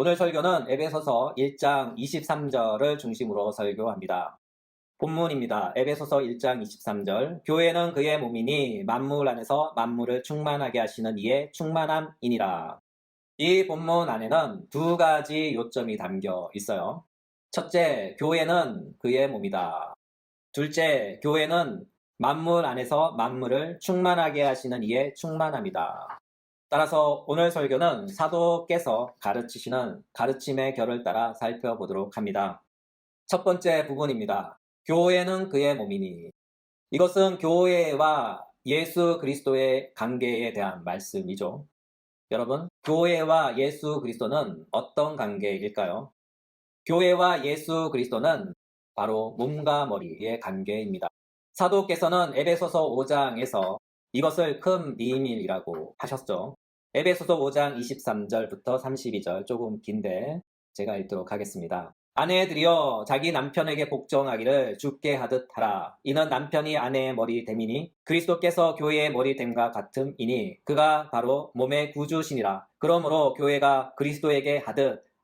오늘 설교는 에베소서 1장 23절을 중심으로 설교합니다. 본문입니다. 에베소서 1장 23절. 교회는 그의 몸이니 만물 안에서 만물을 충만하게 하시는 이의 충만함이니라. 이 본문 안에는 두 가지 요점이 담겨 있어요. 첫째, 교회는 그의 몸이다. 둘째, 교회는 만물 안에서 만물을 충만하게 하시는 이의 충만함이다. 따라서 오늘 설교는 사도께서 가르치시는 가르침의 결을 따라 살펴보도록 합니다. 첫 번째 부분입니다. 교회는 그의 몸이니. 이것은 교회와 예수 그리스도의 관계에 대한 말씀이죠. 여러분, 교회와 예수 그리스도는 어떤 관계일까요? 교회와 예수 그리스도는 바로 몸과 머리의 관계입니다. 사도께서는 에베소서 5장에서 이것을 큰 비밀이라고 하셨죠. 에베소서 5장 23절부터 32절 조금 긴데 제가 읽도록 하겠습니다. 아내들이여 자기 남편에게 복종하기를 죽게 하듯 하라. 이는 남편이 아내의 머리 됨이니 그리스도께서 교회의 머리 됨과 같음이니 그가 바로 몸의 구주시니라. 그러므로 교회가 그리스도에게 하듯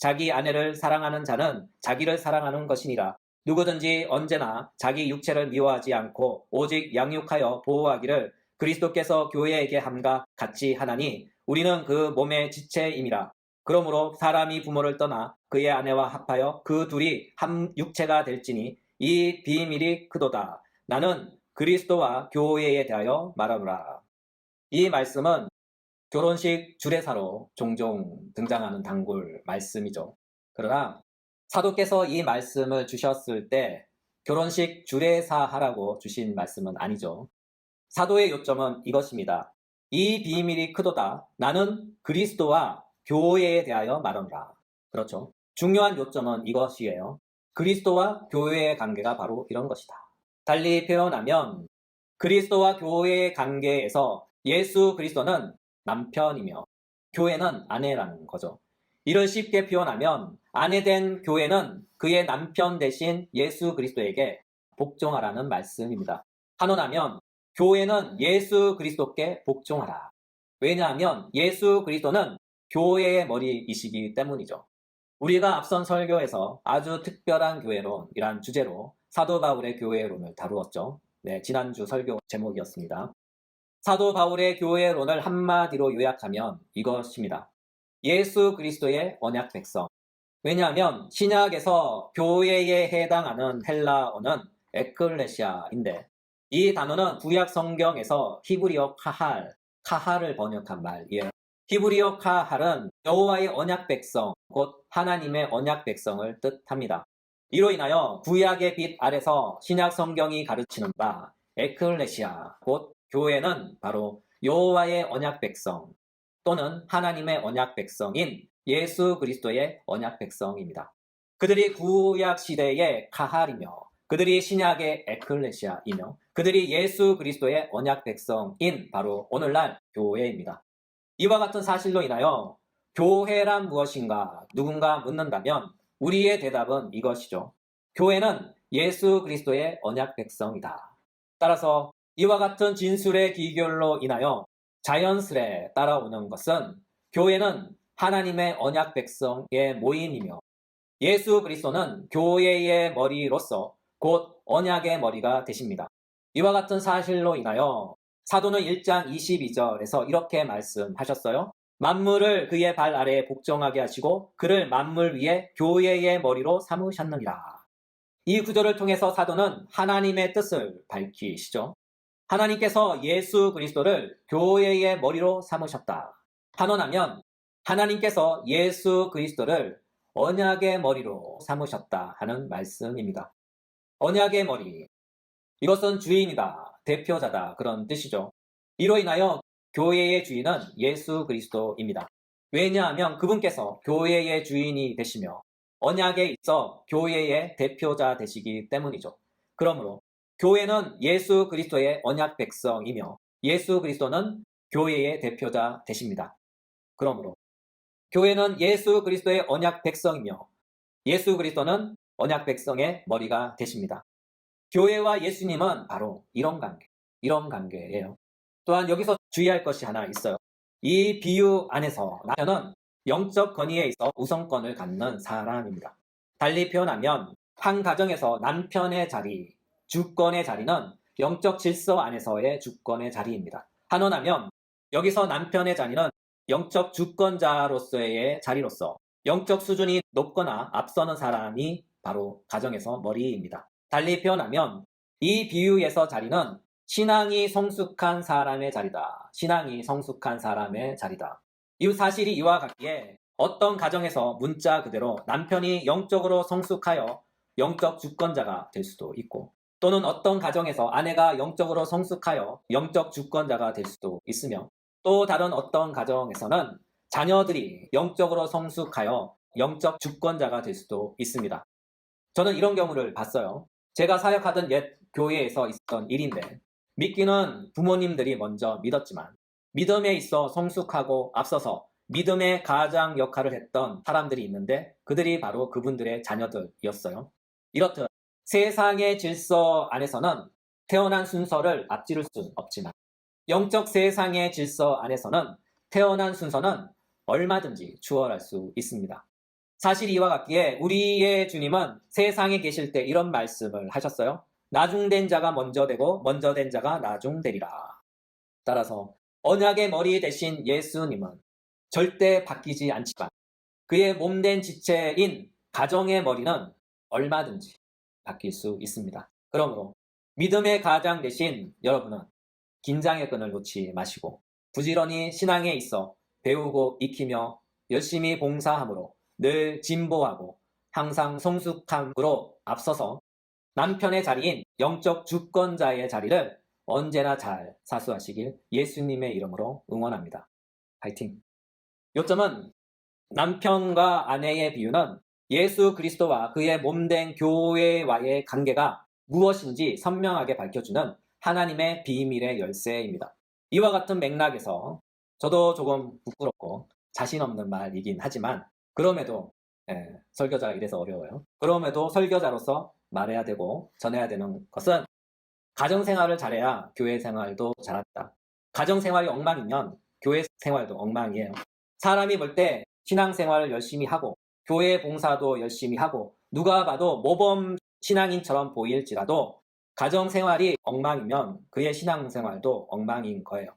자기 아내를 사랑하는 자는 자기를 사랑하는 것이니라. 누구든지 언제나 자기 육체를 미워하지 않고 오직 양육하여 보호하기를 그리스도께서 교회에게 함과 같이 하나니 우리는 그 몸의 지체임이라. 그러므로 사람이 부모를 떠나 그의 아내와 합하여 그 둘이 한 육체가 될지니 이 비밀이 크도다. 나는 그리스도와 교회에 대하여 말하노라. 이 말씀은 결혼식 주례사로 종종 등장하는 단골 말씀이죠. 그러나 사도께서 이 말씀을 주셨을 때 결혼식 주례사 하라고 주신 말씀은 아니죠. 사도의 요점은 이것입니다. 이 비밀이 크도다. 나는 그리스도와 교회에 대하여 말하노라. 그렇죠. 중요한 요점은 이것이에요. 그리스도와 교회의 관계가 바로 이런 것이다. 달리 표현하면 그리스도와 교회의 관계에서 예수 그리스도는 남편이며 교회는 아내라는 거죠. 이를 쉽게 표현하면 아내 된 교회는 그의 남편 대신 예수 그리스도에게 복종하라는 말씀입니다. 한원하면 교회는 예수 그리스도께 복종하라. 왜냐하면 예수 그리스도는 교회의 머리이시기 때문이죠. 우리가 앞선 설교에서 아주 특별한 교회론이란 주제로 사도 바울의 교회론을 다루었죠. 네, 지난주 설교 제목이었습니다. 사도 바울의 교회론을 한마디로 요약하면 이것입니다. 예수 그리스도의 언약 백성. 왜냐하면 신약에서 교회에 해당하는 헬라어는 에클레시아인데 이 단어는 구약 성경에서 히브리어 카할, 카할을 번역한 말이에요. 히브리어 카할은 여호와의 언약 백성, 곧 하나님의 언약 백성을 뜻합니다. 이로 인하여 구약의 빛 아래서 신약 성경이 가르치는 바 에클레시아, 곧 교회는 바로 여호와의 언약 백성 또는 하나님의 언약 백성인 예수 그리스도의 언약 백성입니다. 그들이 구약 시대의 카할이며 그들이 신약의 에클레시아이며 그들이 예수 그리스도의 언약 백성인 바로 오늘날 교회입니다. 이와 같은 사실로 인하여 교회란 무엇인가 누군가 묻는다면 우리의 대답은 이것이죠. 교회는 예수 그리스도의 언약 백성이다. 따라서 이와 같은 진술의 기결로 인하여 자연스레 따라오는 것은 교회는 하나님의 언약 백성의 모임이며 예수 그리스도는 교회의 머리로서 곧 언약의 머리가 되십니다. 이와 같은 사실로 인하여 사도는 1장 22절에서 이렇게 말씀하셨어요. 만물을 그의 발 아래에 복종하게 하시고 그를 만물 위에 교회의 머리로 삼으셨느니라. 이 구절을 통해서 사도는 하나님의 뜻을 밝히시죠. 하나님께서 예수 그리스도를 교회의 머리로 삼으셨다. 단언하면 하나님께서 예수 그리스도를 언약의 머리로 삼으셨다 하는 말씀입니다. 언약의 머리. 이것은 주인이다, 대표자다 그런 뜻이죠. 이로 인하여 교회의 주인은 예수 그리스도입니다. 왜냐하면 그분께서 교회의 주인이 되시며 언약에 있어 교회의 대표자 되시기 때문이죠. 그러므로 교회는 예수 그리스도의 언약 백성이며 예수 그리스도는 교회의 대표자 되십니다. 그러므로 교회는 예수 그리스도의 언약 백성이며 예수 그리스도는 언약 백성의 머리가 되십니다. 교회와 예수님은 바로 이런 관계, 이런 관계예요. 또한 여기서 주의할 것이 하나 있어요. 이 비유 안에서 남편은 영적 권위에 있어 우선권을 갖는 사람입니다. 달리 표현하면 한 가정에서 남편의 자리, 주권의 자리는 영적 질서 안에서의 주권의 자리입니다. 한원하면 여기서 남편의 자리는 영적 주권자로서의 자리로서 영적 수준이 높거나 앞서는 사람이 바로 가정에서 머리입니다. 달리 표현하면 이 비유에서 자리는 신앙이 성숙한 사람의 자리다. 신앙이 성숙한 사람의 자리다. 이 사실이 이와 같기에 어떤 가정에서 문자 그대로 남편이 영적으로 성숙하여 영적 주권자가 될 수도 있고 또는 어떤 가정에서 아내가 영적으로 성숙하여 영적 주권자가 될 수도 있으며 또 다른 어떤 가정에서는 자녀들이 영적으로 성숙하여 영적 주권자가 될 수도 있습니다. 저는 이런 경우를 봤어요. 제가 사역하던 옛 교회에서 있었던 일인데 믿기는 부모님들이 먼저 믿었지만 믿음에 있어 성숙하고 앞서서 믿음의 가장 역할을 했던 사람들이 있는데 그들이 바로 그분들의 자녀들이었어요. 이렇듯 세상의 질서 안에서는 태어난 순서를 앞지를 수 없지만 영적 세상의 질서 안에서는 태어난 순서는 얼마든지 추월할 수 있습니다. 사실 이와 같기에 우리의 주님은 세상에 계실 때 이런 말씀을 하셨어요. 나중된 자가 먼저 되고 먼저 된 자가 나중되리라. 따라서 언약의 머리 대신 예수님은 절대 바뀌지 않지만 그의 몸된 지체인 가정의 머리는 얼마든지 바뀔 수 있습니다. 그러므로 믿음의 가장 대신 여러분은 긴장의 끈을 놓지 마시고 부지런히 신앙에 있어 배우고 익히며 열심히 봉사함으로 늘 진보하고 항상 성숙함으로 앞서서 남편의 자리인 영적 주권자의 자리를 언제나 잘 사수하시길 예수님의 이름으로 응원합니다. 파이팅! 요점은 남편과 아내의 비유는 예수 그리스도와 그의 몸된 교회와의 관계가 무엇인지 선명하게 밝혀주는 하나님의 비밀의 열쇠입니다. 이와 같은 맥락에서 저도 조금 부끄럽고 자신 없는 말이긴 하지만 그럼에도 예, 설교자가 이래서 어려워요. 그럼에도 설교자로서 말해야 되고 전해야 되는 것은 가정 생활을 잘해야 교회 생활도 잘한다. 가정 생활이 엉망이면 교회 생활도 엉망이에요. 사람이 볼 때 신앙 생활을 열심히 하고 교회 봉사도 열심히 하고 누가 봐도 모범 신앙인처럼 보일지라도 가정 생활이 엉망이면 그의 신앙 생활도 엉망인 거예요.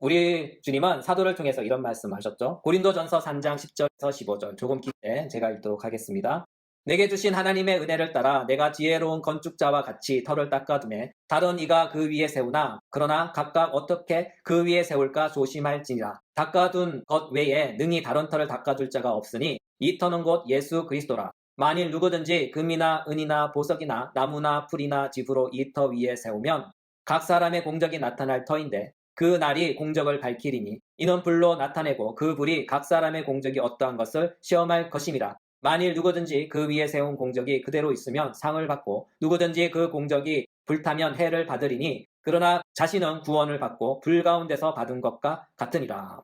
우리 주님은 사도를 통해서 이런 말씀 하셨죠. 고린도전서 3장 10절에서 15절 조금 길게 제가 읽도록 하겠습니다. 내게 주신 하나님의 은혜를 따라 내가 지혜로운 건축자와 같이 터를 닦아두매 다른 이가 그 위에 세우나 그러나 각각 어떻게 그 위에 세울까 조심할지니라 닦아둔 것 외에 능히 다른 터를 닦아줄 자가 없으니 이 터는 곧 예수 그리스도라 만일 누구든지 금이나 은이나 보석이나 나무나 풀이나 집으로 이 터 위에 세우면 각 사람의 공적이 나타날 터인데 그 날이 공적을 밝히리니 이는 불로 나타내고 그 불이 각 사람의 공적이 어떠한 것을 시험할 것임이라 만일 누구든지 그 위에 세운 공적이 그대로 있으면 상을 받고 누구든지 그 공적이 불타면 해를 받으리니 그러나 자신은 구원을 받고 불 가운데서 받은 것과 같으니라.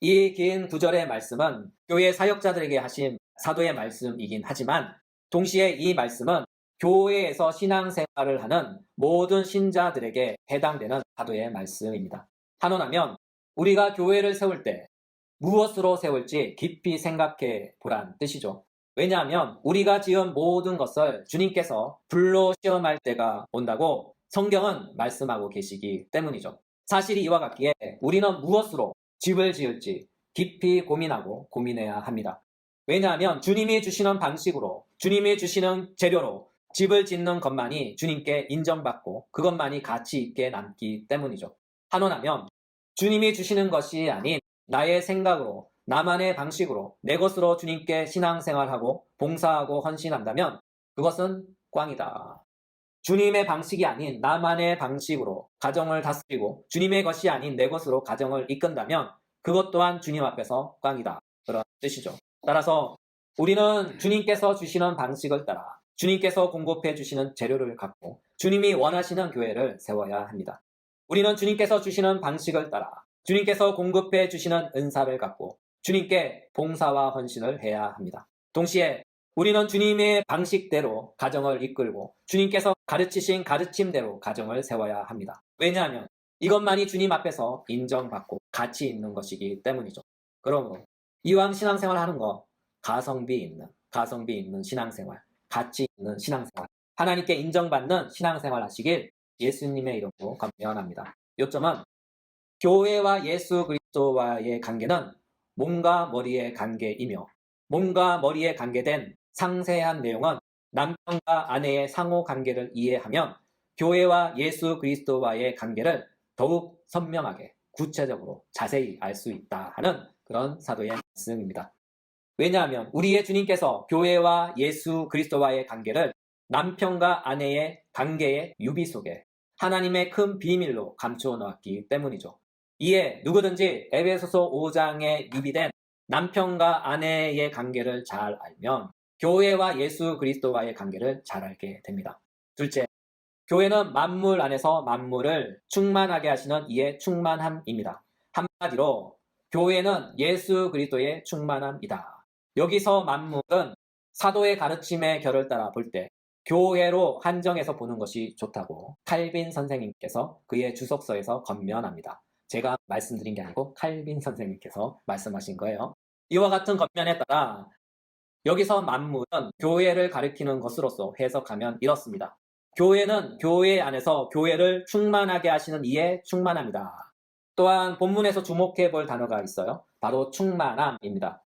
이 긴 구절의 말씀은 교회 사역자들에게 하신 사도의 말씀이긴 하지만 동시에 이 말씀은 교회에서 신앙생활을 하는 모든 신자들에게 해당되는 사도의 말씀입니다. 한원하면 우리가 교회를 세울 때 무엇으로 세울지 깊이 생각해 보란 뜻이죠. 왜냐하면 우리가 지은 모든 것을 주님께서 불로 시험할 때가 온다고 성경은 말씀하고 계시기 때문이죠. 사실이 이와 같기에 우리는 무엇으로 집을 지을지 깊이 고민하고 고민해야 합니다. 왜냐하면 주님이 주시는 방식으로 주님이 주시는 재료로 집을 짓는 것만이 주님께 인정받고 그것만이 가치 있게 남기 때문이죠. 한원하면 주님이 주시는 것이 아닌 나의 생각으로 나만의 방식으로 내 것으로 주님께 신앙생활하고 봉사하고 헌신한다면 그것은 꽝이다. 주님의 방식이 아닌 나만의 방식으로 가정을 다스리고 주님의 것이 아닌 내 것으로 가정을 이끈다면 그것 또한 주님 앞에서 꽝이다. 그런 뜻이죠. 따라서 우리는 주님께서 주시는 방식을 따라 주님께서 공급해 주시는 재료를 갖고 주님이 원하시는 교회를 세워야 합니다. 우리는 주님께서 주시는 방식을 따라 주님께서 공급해 주시는 은사를 갖고 주님께 봉사와 헌신을 해야 합니다. 동시에 우리는 주님의 방식대로 가정을 이끌고 주님께서 가르치신 가르침대로 가정을 세워야 합니다. 왜냐하면 이것만이 주님 앞에서 인정받고 가치 있는 것이기 때문이죠. 그러므로 이왕 신앙생활 하는 거 가성비 있는 가성비 있는 신앙생활 가치 있는 신앙생활 하나님께 인정받는 신앙생활 하시길 예수님의 이름으로 감면합니다. 요점은 교회와 예수 그리스도와의 관계는 몸과 머리의 관계이며 몸과 머리에 관계된 상세한 내용은 남편과 아내의 상호 관계를 이해하면 교회와 예수 그리스도와의 관계를 더욱 선명하게 구체적으로 자세히 알 수 있다 하는 그런 사도의 말씀입니다. 왜냐하면 우리의 주님께서 교회와 예수 그리스도와의 관계를 남편과 아내의 관계의 유비 속에 하나님의 큰 비밀로 감추어 놓았기 때문이죠. 이에 누구든지 에베소서 5장에 유비된 남편과 아내의 관계를 잘 알면 교회와 예수 그리스도와의 관계를 잘 알게 됩니다. 둘째, 교회는 만물 안에서 만물을 충만하게 하시는 이의 충만함입니다. 한마디로 교회는 예수 그리스도의 충만함이다. 여기서 만물은 사도의 가르침의 결을 따라 볼 때 교회로 한정해서 보는 것이 좋다고 칼빈 선생님께서 그의 주석서에서 건면합니다. 제가 말씀드린 게 아니고 칼빈 선생님께서 말씀하신 거예요. 이와 같은 건면에 따라 여기서 만물은 교회를 가리키는 것으로서 해석하면 이렇습니다. 교회는 교회 안에서 교회를 충만하게 하시는 이에 충만합니다. 또한 본문에서 주목해 볼 단어가 있어요. 바로 충만함입니다.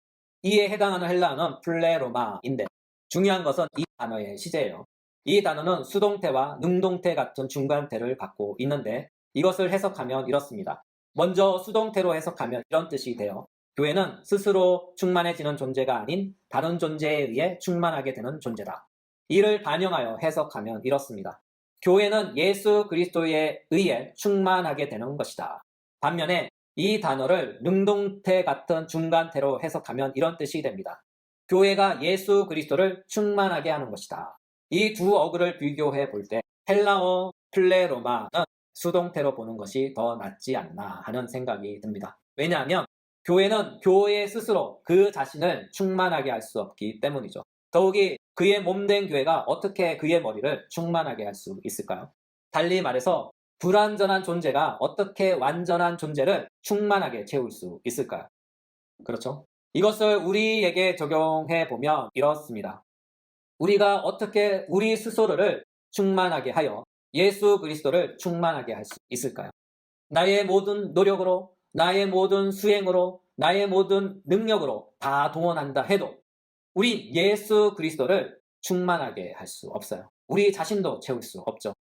이에 해당하는 헬라어는 플레로마인데 중요한 것은 이 단어의 시제예요. 이 단어는 수동태와 능동태 같은 중간태를 갖고 있는데 이것을 해석하면 이렇습니다. 먼저 수동태로 해석하면 이런 뜻이 돼요. 교회는 스스로 충만해지는 존재가 아닌 다른 존재에 의해 충만하게 되는 존재다. 이를 반영하여 해석하면 이렇습니다. 교회는 예수 그리스도에 의해 충만하게 되는 것이다. 반면에 이 단어를 능동태 같은 중간태로 해석하면 이런 뜻이 됩니다. 교회가 예수 그리스도를 충만하게 하는 것이다. 이 두 어구를 비교해 볼 때 헬라어 플레로마는 수동태로 보는 것이 더 낫지 않나 하는 생각이 듭니다. 왜냐하면 교회는 교회 스스로 그 자신을 충만하게 할 수 없기 때문이죠. 더욱이 그의 몸된 교회가 어떻게 그의 머리를 충만하게 할 수 있을까요? 달리 말해서 불완전한 존재가 어떻게 완전한 존재를 충만하게 채울 수 있을까요? 그렇죠? 이것을 우리에게 적용해 보면 이렇습니다. 우리가 어떻게 우리 스스로를 충만하게 하여 예수 그리스도를 충만하게 할 수 있을까요? 나의 모든 노력으로, 나의 모든 수행으로, 나의 모든 능력으로 다 동원한다 해도 우리 예수 그리스도를 충만하게 할 수 없어요. 우리 자신도 채울 수 없죠.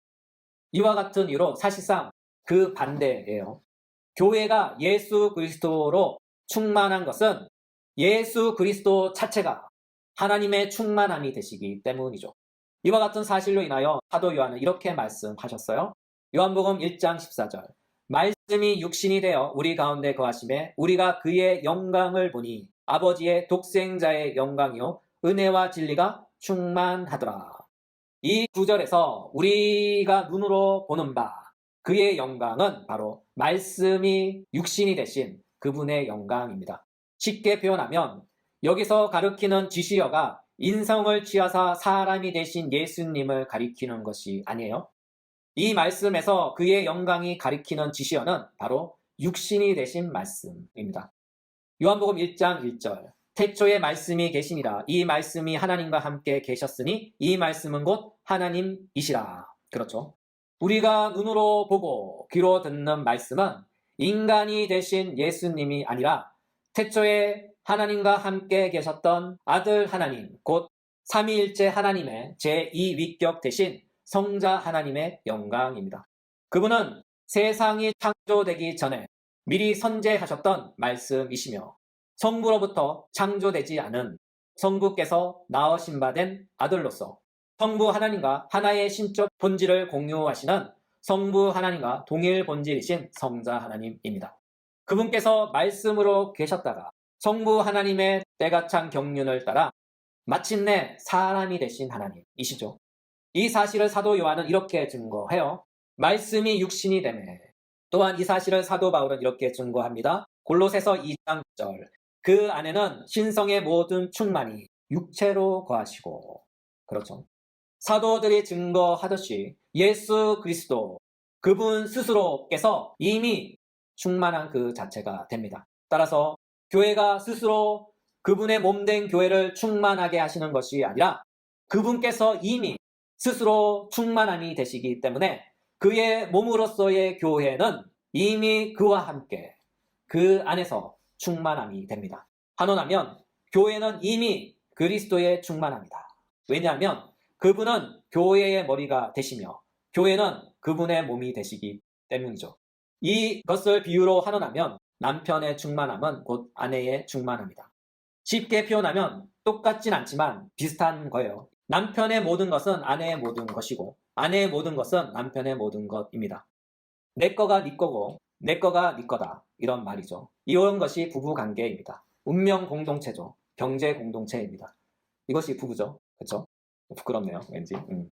이와 같은 이유로 사실상 그 반대예요. 교회가 예수 그리스도로 충만한 것은 예수 그리스도 자체가 하나님의 충만함이 되시기 때문이죠. 이와 같은 사실로 인하여 사도 요한은 이렇게 말씀하셨어요. 요한복음 1장 14절. 말씀이 육신이 되어 우리 가운데 거하심에 우리가 그의 영광을 보니 아버지의 독생자의 영광이요 은혜와 진리가 충만하더라. 이 구절에서 우리가 눈으로 보는 바 그의 영광은 바로 말씀이 육신이 되신 그분의 영광입니다. 쉽게 표현하면 여기서 가리키는 지시어가 인성을 취하사 사람이 되신 예수님을 가리키는 것이 아니에요. 이 말씀에서 그의 영광이 가리키는 지시어는 바로 육신이 되신 말씀입니다. 요한복음 1장 1절 태초에 말씀이 계시니라 이 말씀이 하나님과 함께 계셨으니 이 말씀은 곧 하나님이시라. 그렇죠. 우리가 눈으로 보고 귀로 듣는 말씀은 인간이 되신 예수님이 아니라 태초에 하나님과 함께 계셨던 아들 하나님, 곧 삼위일체 하나님의 제2위격 대신 성자 하나님의 영광입니다. 그분은 세상이 창조되기 전에 미리 선제하셨던 말씀이시며 성부로부터 창조되지 않은 성부께서 낳으신 바 된 아들로서 성부 하나님과 하나의 신적 본질을 공유하시는 성부 하나님과 동일 본질이신 성자 하나님입니다. 그분께서 말씀으로 계셨다가 성부 하나님의 때가 찬 경륜을 따라 마침내 사람이 되신 하나님이시죠. 이 사실을 사도 요한은 이렇게 증거해요. 말씀이 육신이 되매. 또한 이 사실을 사도 바울은 이렇게 증거합니다. 골로새서 2장 9절. 그 안에는 신성의 모든 충만이 육체로 거하시고. 그렇죠. 사도들이 증거하듯이 예수 그리스도 그분 스스로께서 이미 충만한 그 자체가 됩니다. 따라서 교회가 스스로 그분의 몸된 교회를 충만하게 하시는 것이 아니라 그분께서 이미 스스로 충만함이 되시기 때문에 그의 몸으로서의 교회는 이미 그와 함께 그 안에서 충만함이 됩니다. 한원하면 교회는 이미 그리스도의 충만합니다. 왜냐하면 그분은 교회의 머리가 되시며 교회는 그분의 몸이 되시기 때문이죠. 이것을 비유로 한원하면 남편의 충만함은 곧 아내의 충만함이다. 쉽게 표현하면 똑같진 않지만 비슷한 거예요. 남편의 모든 것은 아내의 모든 것이고 아내의 모든 것은 남편의 모든 것입니다. 내 거가 네 거고 내 거가 네 거다 이런 말이죠. 이런 것이 부부 관계입니다. 운명 공동체죠. 경제 공동체입니다. 이것이 부부죠. 그렇죠? 부끄럽네요. 왠지. 음.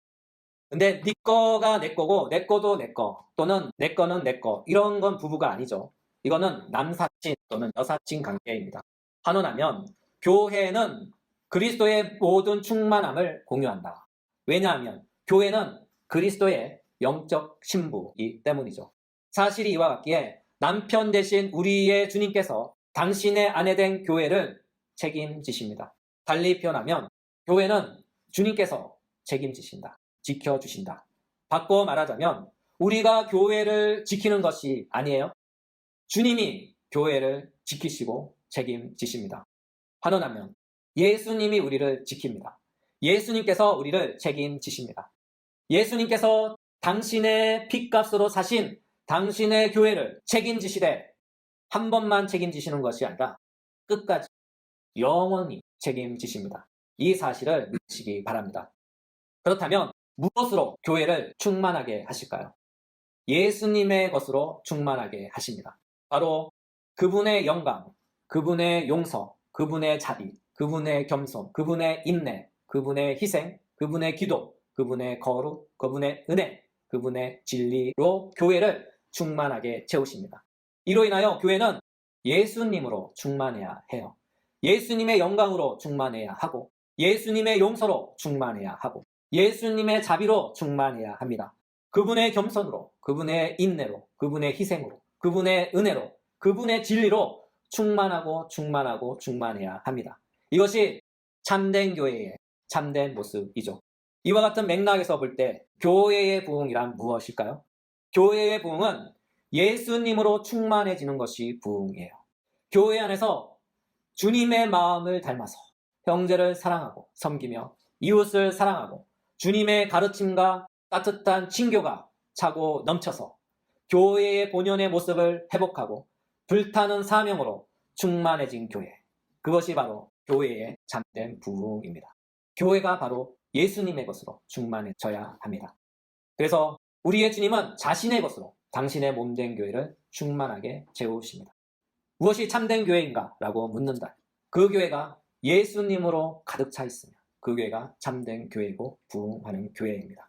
근데 네 거가 내 거고 내 거도 내 거 또는 내 거는 내 거 이런 건 부부가 아니죠. 이거는 남사친 또는 여사친 관계입니다. 한원하면 교회는 그리스도의 모든 충만함을 공유한다. 왜냐하면 교회는 그리스도의 영적 신부이기 때문이죠. 사실이 이와 같기에 남편 대신 우리의 주님께서 당신의 아내 된 교회를 책임지십니다. 달리 표현하면 교회는 주님께서 책임지신다. 지켜주신다. 바꿔 말하자면 우리가 교회를 지키는 것이 아니에요. 주님이 교회를 지키시고 책임지십니다. 환원하면 예수님이 우리를 지킵니다. 예수님께서 우리를 책임지십니다. 예수님께서 당신의 핏값으로 사신 당신의 교회를 책임지시되 한 번만 책임지시는 것이 아니라 끝까지 영원히 책임지십니다. 이 사실을 믿으시기 바랍니다. 그렇다면 무엇으로 교회를 충만하게 하실까요? 예수님의 것으로 충만하게 하십니다. 바로 그분의 영광, 그분의 용서, 그분의 자비, 그분의 겸손, 그분의 인내, 그분의 희생, 그분의 기도, 그분의 거룩, 그분의 은혜, 그분의 진리로 교회를 충만하게 채우십니다. 이로 인하여 교회는 예수님으로 충만해야 해요. 예수님의 영광으로 충만해야 하고, 예수님의 용서로 충만해야 하고, 예수님의 자비로 충만해야 합니다. 그분의 겸손으로, 그분의 인내로, 그분의 희생으로, 그분의 은혜로, 그분의 진리로 충만하고 충만하고 충만해야 합니다. 이것이 참된 교회의 참된 모습이죠. 이와 같은 맥락에서 볼 때 교회의 부흥이란 무엇일까요? 교회의 부흥은 예수님으로 충만해지는 것이 부흥이에요. 교회 안에서 주님의 마음을 닮아서 형제를 사랑하고 섬기며 이웃을 사랑하고 주님의 가르침과 따뜻한 친교가 차고 넘쳐서 교회의 본연의 모습을 회복하고 불타는 사명으로 충만해진 교회. 그것이 바로 교회의 참된 부흥입니다. 교회가 바로 예수님의 것으로 충만해져야 합니다. 그래서 우리의 주님은 자신의 것으로 당신의 몸된 교회를 충만하게 채우십니다. 무엇이 참된 교회인가? 라고 묻는다. 그 교회가 예수님으로 가득 차 있으며 그 교회가 참된 교회고 부흥하는 교회입니다.